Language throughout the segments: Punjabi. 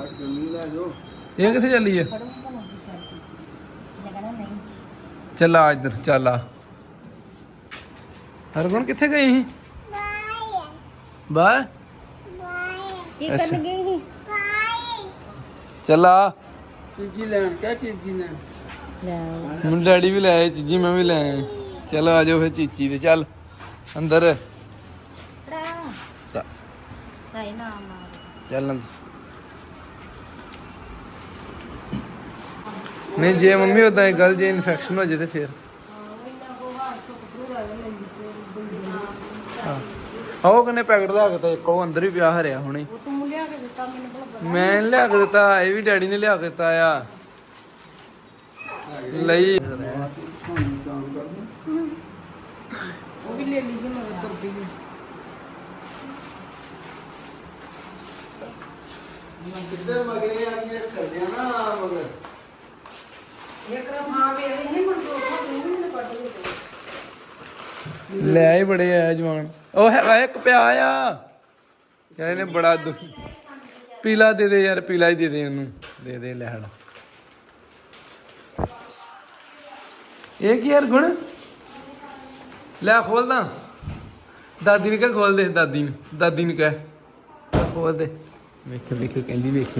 ਇਹ ਕਿੱਥੇ ਚੱਲੀ ਆ? ਚੱਲ ਆ ਇੱਧਰ ਚੱਲ ਆ। ਹਰਗੁਣ ਕਿੱਥੇ ਗਈ ਸੀ? ਬਾਹਰ? ਕੀ। ਕਰਨ ਗਈ ਸੀ? ਚੱਲ ਆ। ਚੀਜ਼ੀ ਲੈਣ ਕਿਆ ਚੀਜ਼ੀ ਲੈਣ। ਲੈ ਹੁਣ ਡੈਡੀ ਵੀ ਲੈ ਆਏ ਚੀਜੀ ਮੈਂ ਵੀ ਲੈ ਆਇਆ ਚਲੋ ਆ ਜਾਓ ਫਿਰ ਚੀਚੀ ਤੇ ਚੱਲ। ਅੰਦਰ। ਚੱਲ ਅੰਦਰ। ਨਹੀਂ ਜੇ ਮੰਮੀ ਉਦਾਂ ਇਹ ਗੱਲ ਜੇ ਇਨਫੈਕਸ਼ਨ ਹੋ ਜੇ ਤੇ ਫਿਰ। ਹਾਂ। ਆਹ ਕਨੇ ਪੈਕਟ ਦਾ ਕੇ ਤਾਂ ਇੱਕ ਉਹ ਅੰਦਰ ਹੀ ਪਿਆ ਹਰਿਆ ਹੁਣੇ। ਉਹ ਤੂੰ ਲਿਆ ਕੇ ਦਿੱਤਾ ਮੈਨੂੰ ਭਲਾ ਮੈਂ ਲਿਆ ਕੇ ਦਿੱਤਾ ਇਹ ਵੀ ਡੈਡੀ ਨੇ ਲਿਆ ਕੇ ਦਿੱਤਾ ਆ। ਲਈ। ਉਹ ਵੀ ਲੈ ਲਈ ਸੀ ਮੈਂ ਤੁਰਦੀ ਸੀ ਕਿੱਧਰ ਮਗਰੇ ਆ ਕੇ ਕਰਦੇ ਆ ਨਾ ਮਗਰ ਲੈ ਆਏ ਬੜੇ ਆਇਆ ਜਵਾਨ। ਉਹ ਹੈਗਾ ਇੱਕ ਪਿਆ ਆ। ਯਾਰ ਇਹਨੇ ਬੜਾ ਦੁਖੀ। ਪੀਲਾ ਦੇ ਦੇ ਯਾਰ, ਪੀਲਾ ਹੀ ਦੇ ਦੇ ਉਹਨੂੰ ਦੇ ਦੇ ਲੈ ਇਹ ਕੀ ਯਾਰ ਗੁਣ? ਲੈ ਖੋਲਦਾ ਦਾਦੀ ਨੂੰ ਕਹਿ, ਖੋਲ ਦੇ, ਦਾਦੀ ਨੂੰ। ਦਾਦੀ ਨੂੰ ਕਹਿ। ਲੈ ਖੋਲ ਦੇ। ਵੇਖ ਵੇਖ, ਕਹਿੰਦੀ ਵੇਖ।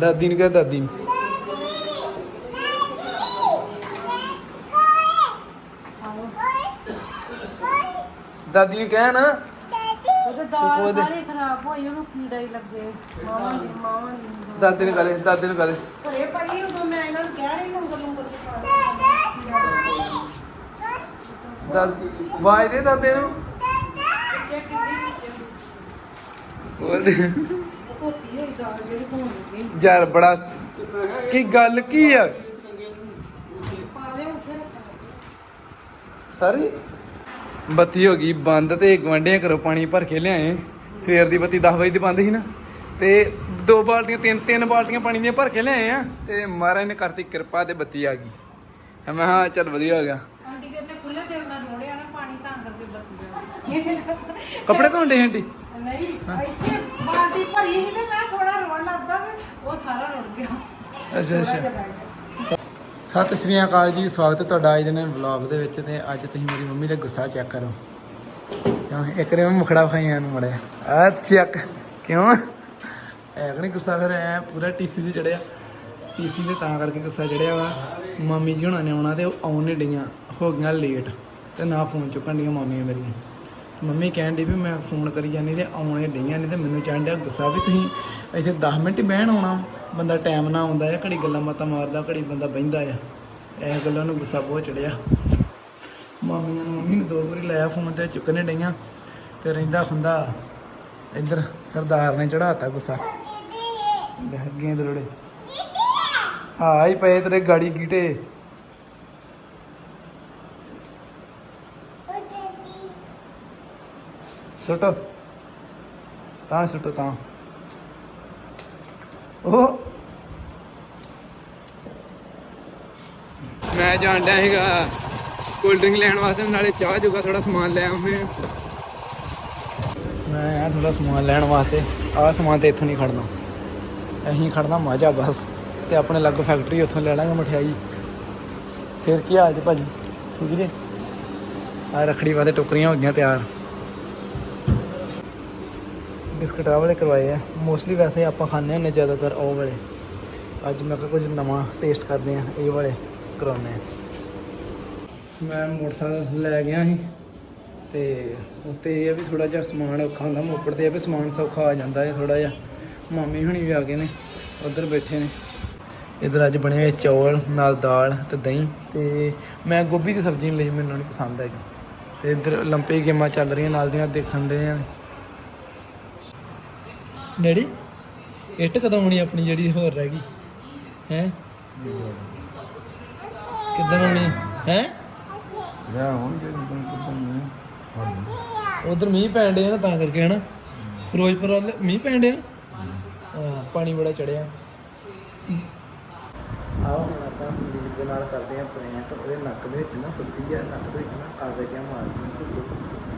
ਦਾਦੀ ਨੂੰ ਕਹਿ ਦਾਦੀ ਨੂੰ। ਦਾਦੀ ਨੂੰ ਕਹਿ ਨਾ ਉਹਦੇ ਖੋਲ ਦਾਲ ਦੇ। ਸਾਰੇ ਖਰਾਬ ਹੋਈ ਉਹਨੂੰ ਕੀੜਾ ਹੀ ਲੱਗੇ। ਮਾਵਾਂ ਦੀ ਮਾਵਾਂ ਦੀ ਦਾਦੀ ਨੂੰ ਕਹਦੇ ਦਾਦੀ ਨੂੰ ਕਹਦੇ ਘਰੇ ਪਈ ਉਦੋਂ ਮੈਂ ਇਹਨਾਂ ਨੂੰ ਕਹਿ ਰਹੀ ਲੰਗਰ ਲੰਗਰ ਦਾਦੀ ਵਾਜ ਦੇ ਦਾਦੇ ਨੂੰ। ਚੈੱਕ ਕੀਤੀ ਉਹਦੇ ਧੋਤੀ ਹੋਈ ਦਾਲ ਜਿਹੜੀ ਧੋਣ ਲੱਗੀ ਯਾਰ ਬੜਾ ਸ- ਕੀ ਗੱਲ ਕੀ ਆ? ਸਾਰੀ ਬੱਤੀ ਹੋ ਗਈ ਬੰਦ ਤੇ ਗਵੰਡਿਆਂ ਘਰੋਂ ਪਾਣੀ ਭਰ ਕੇ ਲਿਆਏ। ਸਵੇਰ ਦੀ ਬੱਤੀ 10 ਵਜੇ ਦੀ ਬੰਦ ਸੀ ਨਾ। ਤੇ ਦੋ ਬਾਲਟੀਆਂ ਤਿੰਨ ਤਿੰਨ ਬਾਲਟੀਆਂ ਪਾਣੀ ਦੀਆਂ ਭਰ ਕੇ ਲਿਆਏ ਆ ਤੇ ਮਹਾਰਾਜ ਨੇ ਕਰਤੀ ਕਿਰਪਾ ਤੇ ਬੱਤੀ ਆ ਗਈ। ਮੈਂ ਹਾਂ ਚੱਲ ਵਧੀਆ ਹੋ ਗਿਆ। ਆਂਟੀ ਕਹਿੰਦੇ ਖੁੱਲੇ ਦਿਲ ਨਾਲ ਰੋੜਿਆ ਨਾ ਪਾਣੀ ਤਾਂ ਕਰਕੇ ਬੱਤੀ ਜਾ ਕੱਪੜੇ ਧੋਂਦੇ ਆਂਟੀ? ਨਹੀਂ ਇੱਥੇ ਬਾਲਟੀ ਭਰੀ ਸੀ ਤੇ ਮੈਂ ਥੋੜਾ ਰੋਣ ਲੱਗਾ ਤੇ ਉਹ ਸਾਰਾ ਰੁੜ ਗਿਆ। ਅੱਛਾ ਅੱਛਾ। ਸਤਿ ਸ਼੍ਰੀ ਅਕਾਲ ਜੀ ਸਵਾਗਤ ਹੈ ਤੁਹਾਡਾ ਅੱਜ ਦੇ ਨਵੇਂ ਵਲੌਗ ਦੇ ਵਿੱਚ ਤੇ ਅੱਜ ਤੁਸੀਂ ਮੇਰੀ ਮੰਮੀ ਦਾ ਗੁੱਸਾ ਚੈੱਕ ਕਰੋ। ਕਿਉਂ? ਇੱਕ ਨੇ ਮੈਂ ਮੁਖੜਾ ਖਾਈਆਂ ਨੂੰ ਮੜਿਆ ਆ ਚੈੱਕ। ਕਿਉਂ? ਐ ਨਹੀਂ ਗੁੱਸਾ ਫਿਰ ਐ ਪੂਰਾ ਟੀਸੀ ਤੇ ਚੜਿਆ। ਟੀਸੀ ਤੇ ਤਾਂ ਕਰਕੇ ਗੁੱਸਾ ਚੜਿਆ ਵਾ। ਮਾਮੀ ਜੀ ਹੁਣਾਂ ਨੇ ਆਉਣਾ ਤੇ ਉਹ ਆਉਣ ਨਹੀਂ ਡਈਆਂ। ਹੋ ਗਈਆਂ ਲੇਟ ਤੇ ਨਾ ਫੋਨ ਚੁੱਕਣ ਡੀਆਂ ਮਾਮੀਆਂ ਮੇਰੀਆਂ। ਮੰਮੀ ਕਹਿਣ ਡਈ ਵੀ ਮੈਂ ਫੋਨ ਕਰੀ ਜਾਂਦੀ ਤੇ ਆਉਣੇ ਡਈਆਂ ਨੇ ਤੇ ਮੈਨੂੰ ਚੜ੍ਹਨ ਗੁੱਸਾ ਵੀ ਤੁਸੀਂ ਇੱਥੇ 10 ਮਿੰਟ ਬਹਿਣ ਆਉਣਾ। ਬੰਦਾ ਟਾਈਮ ਨਾ ਆਉਂਦਾ ਆ ਘੜੀ ਗੱਲਾਂ ਬਾਤਾਂ ਮਾਰਦਾ, ਘੜੀ ਬੰਦਾ ਬਹਿੰਦਾ ਆ। ਇਹ ਗੱਲਾਂ ਨੂੰ ਗੁੱਸਾ ਬਹੁਤ ਚੜਿਆ। ਮਾਮੀਆਂ ਨੂੰ ਮੰਮੀ ਨੂੰ ਦੋ ਵਾਰੀ ਲਾਇਆ ਫੋਨ ਤੇ ਚੁੱਕਣੇ ਡਈਆਂ ਤੇ ਰਹਿੰਦਾ ਹੁੰਦਾ ਇੱਧਰ ਸਰਦਾਰ ਨੇ ਚੜਾਤਾ ਗੁੱਸਾ। ਲੈ ਗੇਂਦ ਹਾਂ ਹੀ ਪਏ ਤੇਰੇ ਗਾੜੀ ਗੀਟੇ। ਸੁੱਟੋ। ਤਾਂ ਸੁੱਟੋ ਤਾਂ। ਉਹ ਮੈਂ ਜਾਣ ਡਿਆ ਸੀਗਾ ਕੋਲਡ ਡਰਿੰਕ ਲੈਣ ਵਾਸਤੇ ਨਾਲੇ ਚਾਹ ਜੋਗਾ ਥੋੜਾ ਸਮਾਨ ਲੈ ਆਉਂਦੇ ਮੈਂ ਆ ਥੋੜਾ ਸਮਾਨ ਲੈਣ ਵਾਸਤੇ ਆਹ ਸਮਾਨ ਤੇ ਇੱਥੋਂ ਨਹੀਂ ਖੜਨਾ। ਅਸੀਂ ਖੜਨਾ ਮਾਝਾ ਬਸ ਤੇ ਆਪਣੇ ਲੱਗ ਫੈਕਟਰੀ ਉੱਥੋਂ ਲੈ ਲਾਂਗੇ ਮਠਿਆਈ। ਫਿਰ ਕੀ ਹਾਲ ਜੀ ਭਾਜੀ? ਠੀਕ ਜੀ? ਆ ਰਖੜੀ ਵਾਸਤੇ ਟੋਕਰੀਆਂ ਹੋ ਗਈਆਂ ਤਿਆਰ। ਬਿਸਕਟ ਆ ਵਾਲੇ ਕਰਵਾਏ ਆ। ਮੋਸਟਲੀ ਵੈਸੇ ਆਪਾਂ ਖਾਂਦੇ ਹੁੰਦੇ ਜ਼ਿਆਦਾਤਰ ਉਹ ਵਾਲੇ। ਅੱਜ ਮੈਂ ਕਿਹਾ ਕੁਝ ਨਵਾਂ ਟੇਸਟ ਕਰਦੇ ਆ ਇਹ ਵਾਲੇ ਕਰਾਉਨੇ ਆ ਮੈਂ ਮੋਟਰਸਾਈਕਲ ਲੈ ਗਿਆ ਸੀ ਤੇ ਉੱਤੇ ਇਹ ਆ ਵੀ ਥੋੜਾ ਜਿਹਾ ਸਮਾਨ ਔਖਾ ਹੁੰਦਾ, ਮੋਪੜ ਤੇ ਇਹ ਵੀ ਸਮਾਨ ਸੌਖਾ ਆ ਜਾਂਦਾ ਹੈ ਥੋੜਾ ਜਿਹਾ। ਮਾਮੀ ਹੁਣੀ ਵੀ ਆ ਗਏ ਨੇ, ਉਧਰ ਬੈਠੇ ਨੇ। ਇਧਰ ਅੱਜ ਬਣੇ ਹੋਏ ਚੌਲ, ਨਾਲ ਦਾਲ ਤੇ ਦਹੀਂ ਤੇ ਮੈਂ ਗੋਭੀ ਦੀ ਸਬਜ਼ੀ ਲਈ, ਮੈਨੂੰ ਨਹੀਂ ਪਸੰਦ ਹੈਗੀ। ਤੇ ਇਧਰ ਲੰਪੇ ਗੇਮਾਂ ਚੱਲ ਰਹੀਆਂ, ਨਾਲ ਦੀਆਂ ਦੇਖਣ ਦੇ ਆ। ਡੈਡੀ ਇੱਟ ਕਦੋਂ ਆਉਣੀ ਆਪਣੀ ਜਿਹੜੀ ਹੋਰ ਰਹਿ ਗਈ? ਹੈ? ਕਿੱਦਣ ਆਉਣੀ? ਹੈ? ਲੈ ਹੁਣ ਜਿਹੜੀ ਬੰਦ ਬੰਦ ਉਧਰ ਮੀਂਹ ਪੈਣ ਡਿਆ ਨਾ ਤਾਂ ਕਰਕੇ ਹਨਾ। ਫਿਰੋਜ਼ਪੁਰ ਵੱਲ ਮੀਂਹ ਪੈਣ ਡਿਆ? ਹਾਂ ਪਾਣੀ ਬੜਾ ਚੜਿਆ। ਆਓ ਹੁਣ ਆਪਾਂ ਸੰਦੀਪ ਦੇ ਨਾਲ ਕਰਦੇ ਆ ਪ੍ਰੈਂਕ। ਉਹਦੇ ਨੱਕ ਦੇ ਵਿੱਚ ਨਾ ਸੁੱਤੀ ਆ ਨੱਕ ਦੇ ਵਿੱਚ ਨਾ ਆਵੇ ਕਿਆ ਮਾਰਦੀ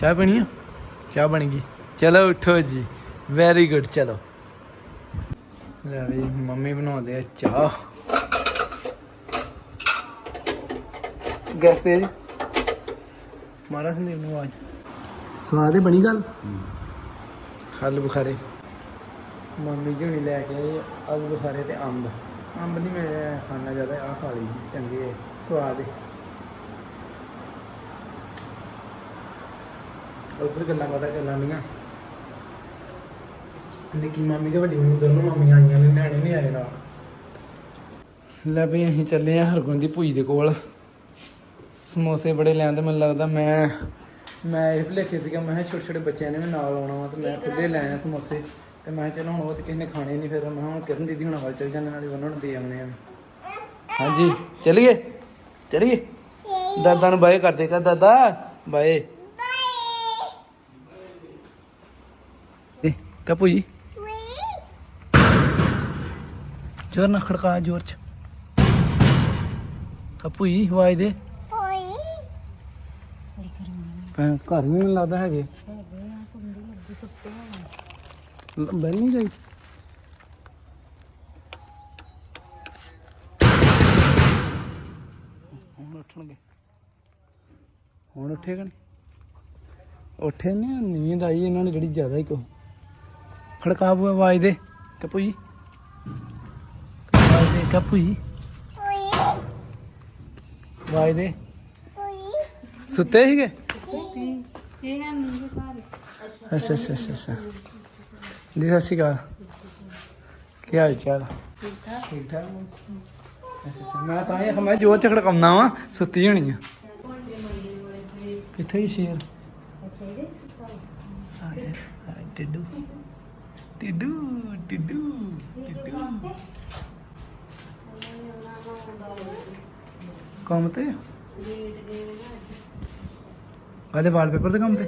ਚਾਹ ਪੀਣੀ ਆ? ਚਾਹ ਬਣ ਗਈ। ਚਲੋ ਉਠੋ ਜੀ। ਵੈਰੀ ਗੁੱਡ ਚਲੋ। ਲੈ ਵੀ ਮੰਮੀ ਬਣਾਉਂਦੇ ਆ ਚਾਹ। ਗੈਸ ਤੇਜ ਮਾਰਾ ਸੰਦੀਪ ਨੂੰ ਆਵਾਜ਼। ਸਵਾਦ ਹੈ ਬਣੀ ਗੱਲ? ਆਲੂ ਬੁਖਾਰੇ। ਮੰਮੀ ਜੀ ਹੁਣੀ ਲੈ ਕੇ ਆਏ ਆਲੂ ਬੁਖਾਰੇ ਤੇ ਅੰਬ। ਅੰਬ ਨਹੀਂ ਮੈਂ ਖਾਣਾ ਜ਼ਿਆਦਾ ਆ ਖਾ ਲਈ ਚੰਗੇ ਸਵਾਦ ਹੈ ਉਧਰ ਗੱਲਾਂ ਬਾਤਾਂ ਚੱਲਣੀਆਂ ਨਿੱਕੀ ਮਾਮੀ ਤੇ ਵੱਡੀ ਮੰਮੀ ਦੋਨੋਂ ਮਾਮੀਆਂ ਆਈਆਂ ਨੇ ਨਿਆਣੇ ਨਹੀਂ ਆਏ ਨਾਲ। ਲੈ ਵੀ ਅਸੀਂ ਚੱਲੇ ਆ ਹਰਗੁਣ ਦੀ ਭੂਈ ਦੇ ਕੋਲ। ਸਮੋਸੇ ਬੜੇ ਤੇ ਮੈਨੂੰ ਲੱਗਦਾ ਮੈਂ ਮੈਂ ਇਹ ਭੁਲੇਖੇ ਸੀਗਾ ਮੈਂ ਛੋਟੇ ਛੋਟੇ ਬੱਚਿਆਂ ਨੇ ਵੀ ਨਾਲ ਆਉਣਾ ਵਾ ਤੇ ਮੈਂ ਖੁੱਲੇ ਲੈ ਆਇਆ ਸਮੋਸੇ। ਤੇ ਮੈਂ ਕਿਹਾ ਚਲੋ ਹੁਣ ਉਹ ਤੇ ਕਿਸੇ ਨੇ ਖਾਣੇ ਨਹੀਂ ਫਿਰ ਮੈਂ ਕਿਹਾ ਹੁਣ ਕਿਰਨ ਦੀਦੀ ਹੁਣ ਵੱਲ ਚੱਲ ਜਾਂਦੇ ਨਾਲ ਉਹਨਾਂ ਨੂੰ ਦੇ ਆਉਂਦੇ ਆ। ਹਾਂਜੀ ਚਲਿਏ? ਚਲਿਏ? ਦਾਦਾ ਨੂੰ ਬਾਏ ਕਰਦੇ ਕਾ ਦਾਦਾ ਬਾਏ। ਕਪੂ ਜੀ? ਜੋਰ ਨਾ ਖੜਕਾ ਜੋਰ ਚ। ਕਪੂ ਜੀ ਆਵਾਜ਼ ਦੇ। ਭੈਣ ਘਰ ਵੀ ਨਹੀਂ ਲੱਗਦਾ ਹੈਗੇ। ਲ- ਬਹਿ ਨਹੀਂ ਜਾਈ ਹੁਣ ਉੱਠਣਗੇ। ਹੁਣ ਉੱਠੇਗਾ ਨਹੀਂ ਉੱਠੇ ਨਹੀਂ ਨੀਂਦ ਆਈ ਇਹਨਾਂ ਨੇ ਜਿਹੜੀ ਜ਼ਿਆਦਾ ਹੀ ਕੋ ਖੜਕਾ ਬੂ ਆਵਾਜ਼ ਦੇ। ਕਪੂ ਜੀ। ਆਵਾਜ਼ ਦੇ ਕਪੂ ਜੀ। ਆਵਾਜ਼ ਦੇ। ਸੁੱਤੇ ਸੀਗੇ? ਇਹ ਹੈ ਨਹੀਂ ਸਾਰੇ ਅੱਛਾ ਅੱਛਾ ਅੱਛਾ ਅੱਛਾ। ਜੀ ਸਤਿ ਸ਼੍ਰੀ ਅਕਾਲ। ਕੀ ਹਾਲ ਚਾਲ? ਠੀਕ ਠਾਕ? ਅੱਛਾ ਅੱਛਾ। ਮੈਂ ਤਾਂ ਇਹ ਮੈਂ ਜੋਰ ਚ ਖੜਕਾਉਣਾ ਵਾ ਸੁੱਤੀ ਹੋਣੀ ਆ। ਕਿੱਥੇ ਹੀ ਸ਼ੇਰ? ਆ ਗਿਆ, ਆ ਟਿੱਡੂ ਟਿੱਡੂ ਟਿੱਡੂ ਟਿੱਡੂ ਕੰਮ ਤੇ ਆਦੇ ਵਾਲਪੇਪਰ ਦੇ ਕੰਮ ਤੇ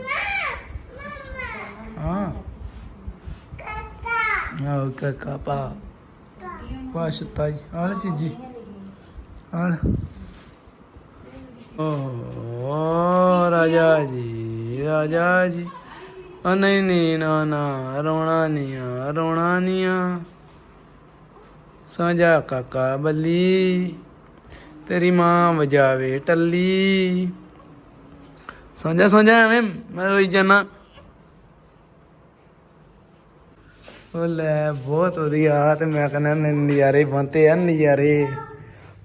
ਹਾਂ ਆਹ ਕਾਕਾ ਪਾ ਪਾਸ਼ ਤਾਈ ਆਲ ਚੀਜੀ ਆਲ ਓ ਰਾਜਾ ਜੀ ਰਾਜਾ ਜੀ ਆ ਨਹੀਂ ਨਹੀਂ ਨਾ ਨਾ ਰੋਣਾ ਨਹੀਂ ਆ ਰੋਣਾ ਨਹੀਂ ਆ ਸਾਂਝਾ ਕਾਕਾ ਬੱਲੀ, ਤੇਰੀ ਮਾਂ ਵਜਾਵੇ ਟੱਲੀ। ਸਾਂਝਾ ਸਾਂਝਾ ਐਵੇਂ, ਮੈਂ ਰੋਈ ਜਾਣਾ ਉਹ ਲੈ ਬਹੁਤ ਵਧੀਆ ਤੇ ਮੈਂ ਕਹਿੰਦਾ ਨਜ਼ਾਰੇ ਬੰਤੇ ਆ, ਨਜ਼ਾਰੇ।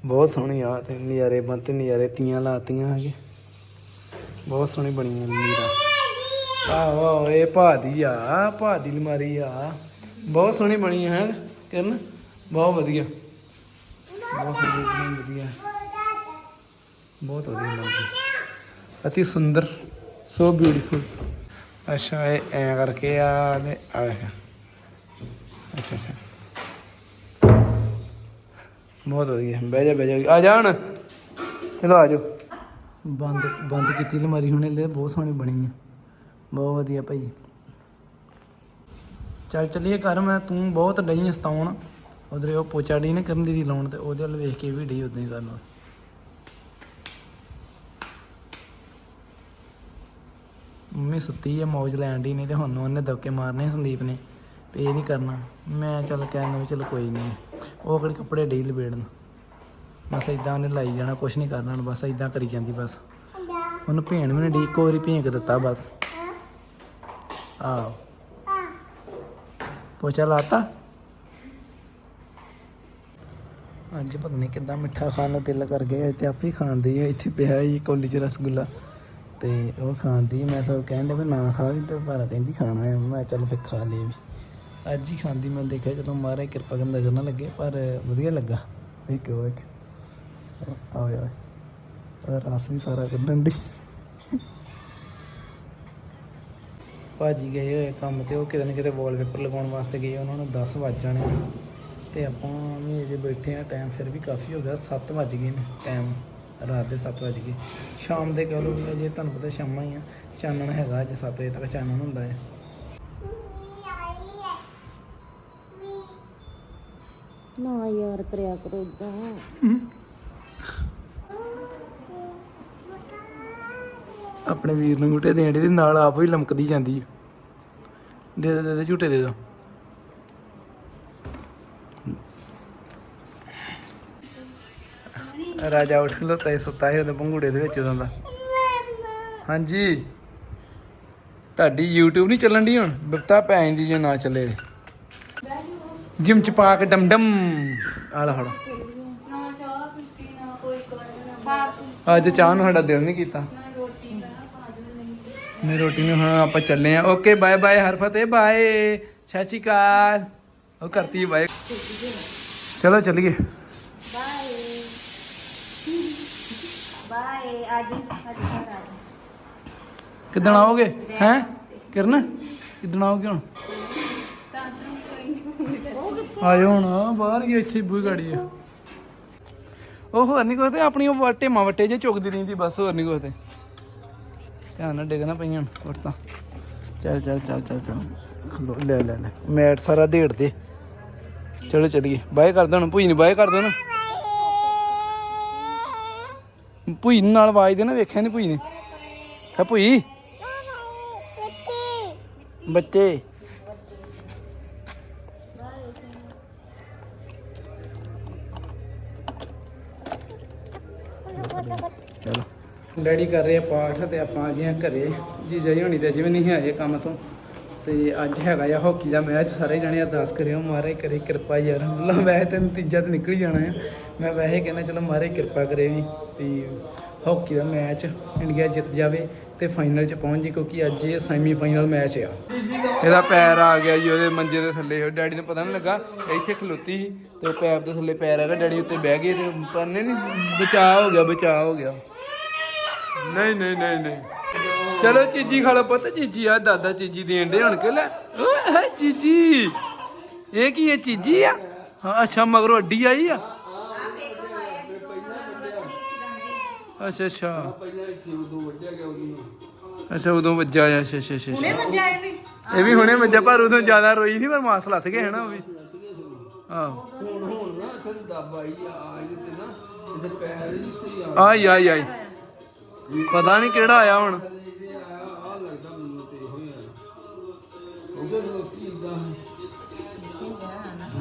ਬਹੁਤ ਸੋਹਣੀ ਆ ਤੇ ਨਜ਼ਾਰੇ ਬੰਤੇ ਨਜ਼ਾਰੇ ਤੀਆਂ ਲਾਤੀਆਂ ਹੈਗੇ। ਬਹੁਤ ਸੋਹਣੀ ਬਣੀ ਆ ਨੀਰਾ। ਆਹੋ ਆਹੋ, ਇਹ ਭਾਦੀ ਆ ਭਾਦੀ ਅਲਮਾਰੀ ਆ। ਬਹੁਤ ਸੋਹਣੀ ਬਣੀ ਹੈ ਕਿਰਨ? ਬਹੁਤ ਵਧੀਆ। ਬਹੁਤ ਵਧੀਆ ਵਧੀਆ। ਬਹੁਤ ਵਧੀਆ ਲੱਗਦੀ ਅਤੀ ਸੁੰਦਰ ਸੋ ਬਿਊਟੀਫੁਲ ਅੱਛਾ ਇਹ ਐ ਕਰਕੇ ਆ ਤੇ ਆ ਅੱਛਾ ਅੱਛਾ। ਬਹੁਤ ਵਧੀਆ। ਬਹਿ ਜਾ ਬਹਿ ਜਾ। ਆ ਜਾਣ ਚਲੋ ਆ ਜਾਓ। ਬੰਦ ਬੰਦ ਕੀਤੀ ਅਲਮਾਰੀ ਹੁਣੇ ਲੈ ਬਹੁਤ ਸੋਹਣੀ ਬਣੀ ਆ। ਬਹੁਤ ਵਧੀਆ ਭਾਈ। ਚੱਲ ਚੱਲੀਏ ਘਰ ਮੈਂ ਤੂੰ ਬਹੁਤ ਡਈ ਸਤਾਉਣ। ਉਧਰੇ ਉਹ ਪੋਚਾ ਡੀ ਨਾ ਕਰਨ ਦੀ ਲਾਉਣ ਤੇ ਉਹਦੇ ਵੱਲ ਵੇਖ ਕੇ ਵੀ ਡਈ ਉਦਾਂ ਹੀ ਕਰਨਾ ਮੰਮੀ ਸੁੱਤੀ ਹੈ ਮੌਜ ਲੈਣ ਦੀ ਨਹੀਂ ਤੇ ਹੁਣ ਉਹਨੇ ਦਬਕੇ ਮਾਰਨੇ ਸੰਦੀਪ ਨੇ ਤੇ ਇਹ ਨਹੀਂ ਕਰਨਾ। ਮੈਂ ਚੱਲ ਕਹਿਣਾ ਵੀ ਚਲ ਕੋਈ ਨਹੀਂ ਉਹ ਕਿਹੜੇ ਕੱਪੜੇ ਡੀ ਲਵੇੜਨ ਬਸ ਇਦਾਂ ਉਹਨੇ ਲਾਈ ਜਾਣਾ ਕੁਛ ਨਹੀਂ ਕਰਨਾ ਬਸ ਇਦਾਂ ਕਰੀ ਜਾਂਦੀ ਬਸ। ਉਹਨੂੰ ਭੇਣ ਵੀ ਨੇ ਡੀ ਇੱਕ ਵਾਰੀ ਭੇਂਕ ਦਿੱਤਾ ਬਸ। ਆਹ ਪੋਚਾ ਲਾਤਾ ਅੱਜ ਪਤਾ ਨਹੀਂ ਕਿੱਦਾਂ ਮਿੱਠਾ ਖਾਣ ਨੂੰ ਦਿਲ ਕਰ ਗਿਆ ਤੇ ਆਪੇ ਖਾਣ ਦੀ ਇੱਥੇ ਪਿਆ ਹੀ ਕੋਲੀ ਚ ਰਸਗੁੱਲਾ ਤੇ ਉਹ ਖਾਂਦੀ ਮੈਂ ਸਭ ਕਹਿੰਦੇ ਵੀ ਨਾ ਖਾ ਤੇ ਪਰ ਕਹਿੰਦੀ ਖਾਣਾ ਹੈ ਮੈਂ ਚੱਲ ਫਿਰ ਖਾ ਲਈ ਵੀ ਅੱਜ ਹੀ ਖਾਂਦੀ ਮੈਂ ਦੇਖਿਆ ਜਦੋਂ ਮਾਰੇ ਕਿਰਪਾ ਕਰਨ ਨਜ਼ਰ ਨਾ ਲੱਗੇ ਪਰ ਵਧੀਆ ਲੱਗਾ. ਇਹ ਕਿਉਂ ਇੱਕ ਆਵੇ ਆਵੇ ਰਸ ਵੀ ਸਾਰਾ ਕੱਢਣ ਦੀ ਭਾਜੀ ਗਏ ਹੋਏ ਕੰਮ ਤੇ ਉਹ ਕਿਤੇ ਨਾ ਕਿਤੇ ਵਾਲਪੇਪਰ ਲਗਾਉਣ ਵਾਸਤੇ ਗਏ ਉਹਨਾਂ ਨੂੰ 10 ਵੱਜ ਜਾਣੇ ਤੇ ਆਪਾਂ ਵੀ ਅਜੇ ਬੈਠੇ ਆ ਟਾਈਮ ਫਿਰ ਵੀ ਕਾਫੀ ਹੋ ਗਿਆ 7 ਵੱਜ ਗਏ ਨੇ ਟਾਈਮ ਰਾਤ ਦੇ 7 ਵੱਜ ਗਏ। ਸ਼ਾਮ ਦੇ ਕਹ ਵੀ ਅਜੇ ਤੁਹਾਨੂੰ ਪਤਾ ਸ਼ਾਮਾਂ ਹੀ ਆ ਚਾਨਣ ਹੈਗਾ ਅੱਜ 7 ਵਜੇ ਤੱਕ ਚਾਨਣ ਹੁੰਦਾ ਹੈ। ਨਾ ਯਾਰ ਕਰਿਆ ਕਰੋ ਇਦਾਂ ਆਪਣੇ ਵੀਰ ਨੂੰ ਝੂਟੇ ਦੇਣ ਦੀ ਨਾਲ ਆਪ ਹੀ ਲਮਕਦੀ ਜਾਂਦੀ ਹੈ ਦੇ ਦੇ ਦੇ ਝੂਟੇ ਦੇ ਦੋ। ਰਾਜਾ ਉੱਠ ਖਲੋਤਾ ਹੈ ਸੁੱਤਾ ਹੈ ਉਹਦੇ ਪੰਗੂੜੇ ਦੇ ਵਿੱਚ ਉਦੋਂ ਦਾ। ਹਾਂਜੀ। ਤੁਹਾਡੀ YouTube ਨਹੀਂ ਚੱਲਣ ਦੀ ਹੁਣ? ਬਿਪਤਾ ਪੈ ਜਾਂਦੀ ਜੇ ਨਾ ਚੱਲੇ। ਜਿਮ ਚ ਪਾ ਕੇ ਡਮ ਡਮ ਆ ਲੈ ਹੜਾ ਨਾ ਚਾਹ ਪੀਤੀ ਨਾ ਕੋਈ ਕਰ ਅੱਜ ਚਾਹ ਨੂੰ ਸਾਡਾ ਦਿਲ ਨਹੀਂ ਕੀਤਾ। ਮੈਂ ਰੋਟੀ ਨੂੰ ਹੁਣ ਆਪਾਂ ਚੱਲੇ ਆ ਓਕੇ ਬਾਏ ਬਾਏ ਹਰਫਤੇ ਬਾਏ ਸਤਿ ਸ਼੍ਰੀ ਅਕਾਲ। ਉਹ ਕਰਤੀ ਬਾਏ ਚਲੋ ਚੱਲੀਏ। ਬਾਏ ਬਾਏ ਅੱਜ ਕਿੱਦਣ ਆਓਗੇ? ਹੈ? ਕਿਰਨ? ਕਿੱਦਣ ਆਓਗੇ ਹੁਣ? ਆਇਓ ਹੁਣ ਬਾਹਰ ਹੀ ਇੱਥੇ ਬੂਈ ਗਾੜੀ ਆ। ਉਹ ਹੋਰ ਨਹੀਂ ਕੋਈ ਤੇ ਆਪਣੀ ਉਹ ਟੇਮਾ ਵੱਟੇ ਜੇ ਚੁਗਦੀ ਰਹਿੰਦੀ ਬਸ ਹੋਰ ਨਹੀਂ ਕੋਈ ਤੇ। ਧਿਆਨ ਨਾਲ ਡਿੱਗਣਾ ਪਈਆਂ ਉੱਠ ਤਾਂ ਚੱਲ ਚੱਲ ਚੱਲ ਚੱਲ ਚੱਲ। ਖਲੋ ਲੈ ਲੈ ਲੈ। ਮੈਟ ਸਾਰਾ ਢੇੜ ਦੇ। ਚਲੋ ਚੱਲੀਏ। ਬਾਏ ਕਰ ਦੋ ਹੁਣ ਭੂਈ ਨੂੰ ਬਾਏ ਕਰ ਦੋ ਨਾ ਭੂਈ ਨੂੰ ਨਾਲ ਆਵਾਜ਼ ਦੇ ਨਾ ਵੇਖਿਆ ਨਹੀਂ ਭੂਈ ਨੇ? ਕਹ ਭੂਈ। ਬੱਚੇ। ਡੈਡੀ ਕਰ ਰਹੇ ਆ ਪਾਠ ਤੇ ਆਪਾਂ ਆ ਗਏ ਆ ਘਰੇ। ਜੀਜਾ ਜੀ ਹੋਣੀ ਤੇ ਜਿਵੇਂ ਨਹੀਂ ਆਏ ਕੰਮ ਤੋਂ। ਤੇ ਅੱਜ ਹੈਗਾ ਆ ਹਾਕੀ ਦਾ ਮੈਚ, ਸਾਰੇ ਜਣੇ ਅਰਦਾਸ ਕਰਿਓ, ਮਾਰੇ ਕਰੇ ਕਿਰਪਾ ਯਾਰ। ਮਤਲਬ ਵੈਸੇ ਤੇ ਨਤੀਜਾ ਤੇ ਨਿਕਲ ਹੀ ਜਾਣਾ ਆ। ਮੈਂ ਵੈਸੇ ਕਹਿੰਦਾ, ਚਲੋ ਮਾਰੇ ਕਿਰਪਾ ਕਰੇ ਵੀ ਵੀ ਹਾਕੀ ਦਾ ਮੈਚ ਇੰਡੀਆ ਜਿੱਤ ਜਾਵੇ ਤੇ ਫਾਈਨਲ ਚ ਪਹੁੰਚ ਜੇ ਕਿਉਂਕਿ ਅੱਜ ਇਹ ਸੈਮੀ ਫਾਈਨਲ ਮੈਚ ਆ। ਇਹਦਾ ਪੈਰ ਆ ਗਿਆ ਜੀ, ਉਹਦੇ ਮੰਜੇ ਦੇ ਥੱਲੇ। ਡੈਡੀ ਨੂੰ ਪਤਾ ਨਹੀਂ ਲੱਗਾ, ਇੱਥੇ ਖਲੋਤੀ ਸੀ, ਤੇ ਪੈਰ ਦੇ ਥੱਲੇ ਪੈਰ ਆ ਗਿਆ ਡੈਡੀ ਉੱਤੇ ਬਹਿ ਗਏ ਤੇ ਪਰ ਨਹੀਂ ਬਚਾਅ ਹੋ ਗਿਆ, ਬਚਾਅ ਹੋ ਗਿਆ। ਨਹੀਂ ਨਹੀਂ ਨਹੀਂ ਨਹੀਂ। ਚਲੋ ਚੀਜੀ ਖਾ ਲਓ ਪੁੱਤ ਚੀਜੀ ਆ ਦਾਦਾ ਚੀਜੀ ਦੇਣ ਦੇ ਹੁਣ ਕਿ ਲੈ। ਓਏ ਹਾਏ ਚੀਜੀ ਇਹ ਕੀ ਹੈ ਚੀਜੀ ਆ? ਹਾਂ ਅੱਛਾ ਮਗਰੋਂ ਅੱਡੀ ਆਈ ਆ। ਅੱਛਾ ਅੱਛਾ। ਅੱਛਾ ਉਦੋਂ ਵੱਜਾ ਆ ਅੱਛਾ ਅੱਛਾ ਅੱਛਾ ਅੱਛਾ। ਵੱਜਾ ਇਹ ਵੀ ਇਹ ਵੀ ਹੁਣੇ ਵੱਜਾ ਪਰ ਉਦੋਂ ਜ਼ਿਆਦਾ ਰੋਈ ਨਹੀਂ ਪਰ ਮਾਸ ਲੱਥ ਗਏ ਹਨਾ ਉਹ ਵੀ। ਆਹ ਹੁਣ ਹੁਣ ਨਾ ਅਸਲ ਦੱਬ ਆਈ ਆ ਇਹਦੇ ਤੇ ਨਾ ਇਹਦੇ ਪੈਰ ਹੀ ਆ। ਆਈ ਆਈ ਆਈ। ਪਤਾ ਨਹੀਂ ਕਿਹੜਾ ਆਇਆ ਹੁਣ।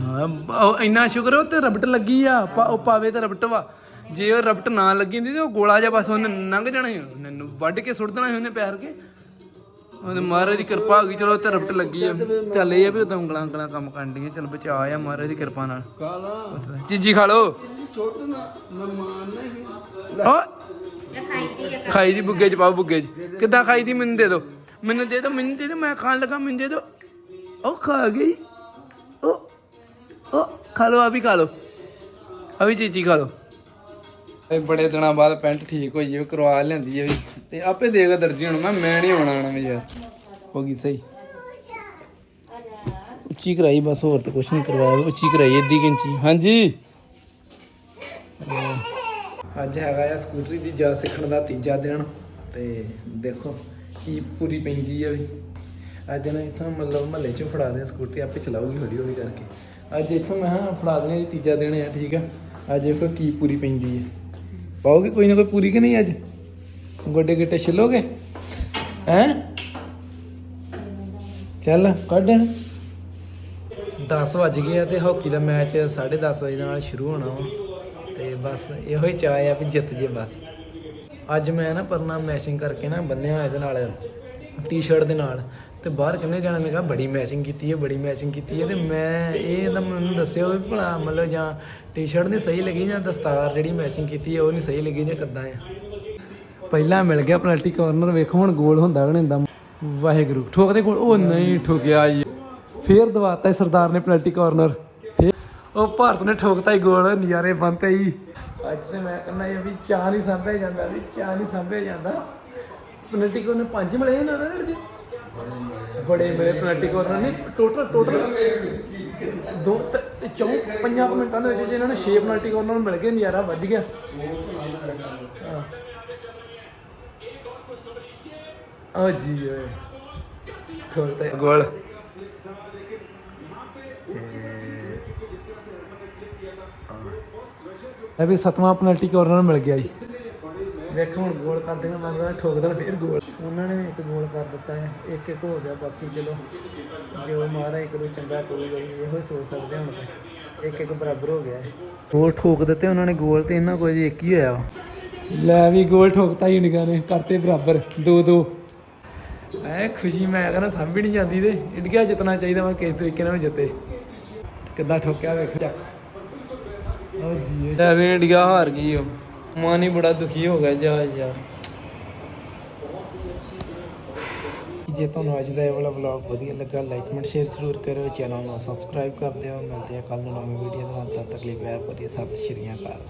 ਮੈਨੂੰ ਉਹ ਇੰਨਾ ਸ਼ੁਕਰ ਉਹ ਤੇ ਰਬਟ ਲੱਗੀ ਆ ਉਹ ਪਾਵੇ ਤੇ ਰਬਟ ਵਾ। ਜੇ ਉਹ ਰਬਟ ਨਾ ਲੱਗੀ ਹੁੰਦੀ ਤੇ ਉਹ ਗੋਲਾ ਜਿਹਾ ਬਸ ਉਹਨੇ ਲੰਘ ਜਾਣਾ ਸੀ ਉਹਨੇ ਵੱਢ ਕੇ ਸੁੱਟ ਦੇਣਾ ਸੀ ਉਹਨੇ ਪੈਰ ਕੇ। ਉਹਦੇ ਮਹਾਰਾਜ ਦੀ ਕਿਰਪਾ ਹੋ ਗਈ ਚਲੋ ਤੇ ਰਬਟ ਲੱਗੀ ਆ। ਚੱਲ ਇਹ ਆ ਵੀ ਉਦੋਂ ਉਂਗਲਾਂ ਉਂਗਲਾਂ ਕੰਮ ਕਰਨ ਦੀਆਂ ਚੱਲ ਬਚਾ ਆ ਮਹਾਰਾਜ ਦੀ ਕਿਰਪਾ ਨਾਲ। ਚੀਜੀ ਖਾ ਲੋ ਛੋਟ ਨਾ ਖਾਈ ਦੀ ਬੁੱਗੇ ਚ ਪਾਓ, ਬੁੱਗੇ ਚ। ਕਿੱਦਾਂ ਖਾਈ ਦੀ? ਮੈਨੂੰ ਦੇ ਦਿਓ ਮੈਨੂੰ ਦੇ ਦਿਓ ਮੈਨੂੰ ਦੇ ਦਿਓ ਮੈਂ ਖਾਣ ਲੱਗਾ, ਮੈਨੂੰ ਦੇ ਦਿਓ ਉਹ ਖਾ ਗਈ। ਉਹ ਉਹ ਖਾ ਲੋ ਆ ਵੀ ਖਾ ਲੋ ਆ ਵੀ ਚੀਚੀ ਖਾ ਲੋ ਇਹ ਬੜੇ ਦਿਨਾਂ ਬਾਅਦ ਪੈਂਟ ਠੀਕ ਹੋਈ ਹੈ ਕਰਵਾ ਲੈਂਦੀ ਹੈ ਵੀ। ਤੇ ਆਪੇ ਦੇਗਾ ਦਰਜੀ ਹੁਣ, ਮੈਂ ਮੈਂ ਨਹੀਂ ਆਉਣਾ ਆਣਾ ਯਾਰ। ਹੋ ਗਈ ਸਹੀ। ਉੱਚੀ ਕਰਾਈ, ਬਸ ਹੋਰ ਤੇ ਕੁਝ ਨਹੀਂ ਕਰਵਾਇਆ, ਉੱਚੀ ਕਰਾਈ, ਅੱਧੀ ਕੁ ਇੰਚੀ। ਹਾਂਜੀ। ਅੱਜ ਹੈਗਾ ਆ ਸਕੂਟਰੀ ਦੀ ਜਾ ਸਿੱਖਣ ਦਾ ਤੀਜਾ ਦਿਨ ਤੇ ਦੇਖੋ ਕੀ ਪੂਰੀ ਪੈਂਦੀ ਆ ਵੀ। ਅੱਜ ਨਾ ਇੱਥੋਂ ਮਤਲਬ ਮਹੱਲੇ ਚੋਂ ਫੜਾ ਦੇ ਸਕੂਟਰੀ, ਆਪੇ ਚਲਾਉਗੀ ਹੌਲੀ ਹੌਲੀ ਕਰਕੇ। ਅੱਜ ਇੱਥੋਂ ਮੈਂ ਹਾਂ ਫੜਾ ਦੇਣੀ ਤੀਜਾ ਦਿਨ ਆ, ਠੀਕ ਆ। ਅੱਜ ਦੇਖੋ ਕੀ ਪੂਰੀ ਪੈਂਦੀ ਹੈ ਪਾਓਗੇ ਕੋਈ ਨਾ ਕੋਈ ਪੂਰੀ ਕਿ ਨਹੀਂ ਅੱਜ? ਗੋਡੇ ਗਿੱਟੇ ਛਿੱਲੋਗੇ? ਹੈਂ? ਚੱਲ, ਕੱਢ। 10 ਵੱਜ ਗਏ ਆ ਤੇ ਹਾਕੀ ਦਾ ਮੈਚ 10:30 ਵਜੇ ਨਾਲ ਸ਼ੁਰੂ ਹੋਣਾ ਵਾ। ਤੇ ਬਸ ਇਹੋ ਹੀ ਚਾਹ ਆ ਵੀ ਜਿੱਤ ਜੇ ਬਸ। ਅੱਜ ਮੈਂ ਨਾ ਪਰਨਾ ਮੈਚਿੰਗ ਕਰਕੇ ਨਾ ਬੰਨਿਆ ਇਹਦੇ ਨਾਲ ਟੀ-ਸ਼ਰਟ ਦੇ ਨਾਲ ਤੇ ਬਾਹਰ ਕਿੰਨੇ ਜਾਣਾ ਮੈਂ ਕਿਹਾ ਬੜੀ ਮੈਚਿੰਗ ਕੀਤੀ ਹੈ, ਬੜੀ ਮੈਚਿੰਗ ਕੀਤੀ ਹੈ ਤੇ ਮੈਂ ਇਹ ਤਾਂ ਮੈਨੂੰ ਦੱਸਿਓ ਵੀ ਭਲਾ ਮਤਲਬ ਜਾਂ ਟੀ-ਸ਼ਰਟ ਨਹੀਂ ਸਹੀ ਲੱਗੀ ਜਾਂ ਦਸਤਾਰ ਜਿਹੜੀ ਮੈਚਿੰਗ ਕੀਤੀ ਹੈ ਉਹ ਨਹੀਂ ਸਹੀ ਲੱਗੀ ਜਾਂ ਕਿੱਦਾਂ ਆ। ਪਹਿਲਾਂ ਮਿਲ ਗਿਆ ਪੈਨਲਟੀ ਕਾਰਨਰ ਵੇਖੋ ਹੁਣ ਗੋਲ ਹੁੰਦਾ ਕਿ ਨਹੀਂ ਹੁੰਦਾ ਵਾਹਿਗੁਰੂ ਠੋਕਦੇ ਗੋਲ ਉਹ ਨਹੀਂ ਠੁਕਿਆ ਜੀ। ਫੇਰ ਦਵਾਤਾ ਸਰਦਾਰ ਨੇ ਪੈਨਲਟੀ ਕਾਰਨਰ ਉਹ ਭਾਰਤ ਨੇ ਠੋਕਤਾ ਹੀ ਗੋਲ ਨਜ਼ਾਰੇ ਬੰਤੇ ਹੀ। ਅੱਜ ਤੇ ਮੈਂ ਕਹਿੰਦਾ ਇਹ ਵੀ ਚਾਹ ਨਹੀਂ ਸਾਂਭਿਆ ਜਾਂਦਾ ਵੀ ਚਾਹ ਨਹੀਂ ਸਾਂਭਿਆ ਜਾਂਦਾ। ਪੈਨਲਟੀ ਕਾਰਨਰ ਪੰਜ ਮਿਲੇ ਨਾ ਉਹਨਾਂ ਨੇ ਬੜੇ ਮਿਲੇ ਪੈਨਲਟੀ ਕਾਰਨਰ ਨੇ ਟੋਟਲ ਟੋਟਲ ਦੋ ਚੌਂ ਪੰਜਾਂ ਮਿੰਟਾਂ ਦੇ ਵਿੱਚ ਜੇ ਇਹਨਾਂ ਨੂੰ 6 ਪੈਨਲਟੀ ਕਾਰਨਰ ਮਿਲ ਗਏ ਨਜ਼ਾਰਾ ਵੱਜ ਗਿਆ। ਆ ਜੀ ਓਏ। ਗੋਲ। ਇਹ ਵੀ ਸਤਵਾਂ ਪੈਨਲਟੀ ਕਾਰਨਰ ਮਿਲ ਗਿਆ ਜੀ। ਵੇਖੋ ਹੁਣ ਗੋਲ ਕਰ ਦੇਣਾ ਮੰਗਦਾ ਠੋਕ ਦੇਣ ਫਿਰ ਗੋਲ ਉਹਨਾਂ ਨੇ ਇੱਕ ਗੋਲ ਕਰ ਦਿੱਤਾ ਹੈ ਇੱਕ ਇੱਕ ਹੋ ਗਿਆ ਬਾਕੀ ਚਲੋ ਜੋ ਮਾਰਾ ਇੱਕ ਦੋ ਚੰਗਾ ਕਰੂਗਾ ਜੀ, ਇਹੋ ਹੀ ਸੋਚ ਸਕਦੇ ਹੁਣ ਤੇ। ਇੱਕ ਇੱਕ ਬਰਾਬਰ ਹੋ ਗਿਆ ਗੋਲ ਠੋਕ ਦਿੱਤੇ ਉਹਨਾਂ ਨੇ ਗੋਲ ਤੇ ਇਹਨਾਂ ਕੋਈ ਇੱਕ ਹੀ ਹੋਇਆ। ਲੈ ਵੀ ਗੋਲ ਠੋਕਤਾ ਹੀ ਨਿਕਾ ਨੇ ਕਰਤੇ ਬਰਾਬਰ ਦੋ ਦੋ ਐ ਖੁਸ਼ੀ ਮੈਂ ਕਹਿੰਦਾ ਸਾਂਭੀ ਨਹੀਂ ਜਾਂਦੀ ਤੇ ਇੰਡੀਆ ਜਿੱਤਣਾ ਚਾਹੀਦਾ ਮੈਂ ਕਿਸ ਤਰੀਕੇ ਨਾਲ ਵੀ ਜਿੱਤੇ। ਕਿੱਦਾਂ ਠੋਕਿਆ ਵੇਖ। ਚੱਕ ਓ ਜੀ ਲੈ ਇੰਡੀਆ ਹਾਰ ਗਈ ਉਹ। ਮਨ ਬੜਾ ਦੁਖੀ ਹੋ ਗਿਆ ਜਾ ਯਾਰ। ਜੇ ਤੁਹਾਨੂੰ ਅੱਜ ਦਾ ਇਹ ਵਾਲਾ ਵਲੌਗ ਵਧੀਆ ਲੱਗਾ ਲਾਈਕ ਕਮੈਂਟ ਸ਼ੇਅਰ ਜ਼ਰੂਰ ਕਰਿਓ। ਚੈਨਲ ਨੂੰ ਸਬਸਕ੍ਰਾਈਬ ਕਰ ਦਿਓ। ਮਿਲਦੇ ਆ ਕੱਲ ਨੂੰ ਨਵੀਂ ਵੀਡੀਓ ਦੇ ਨਾਲ। ਤਦ ਤੱਕ ਲਈ ਪਿਆਰ ਭਰੀ ਸਤਿ ਸ਼੍ਰੀ ਅਕਾਲ।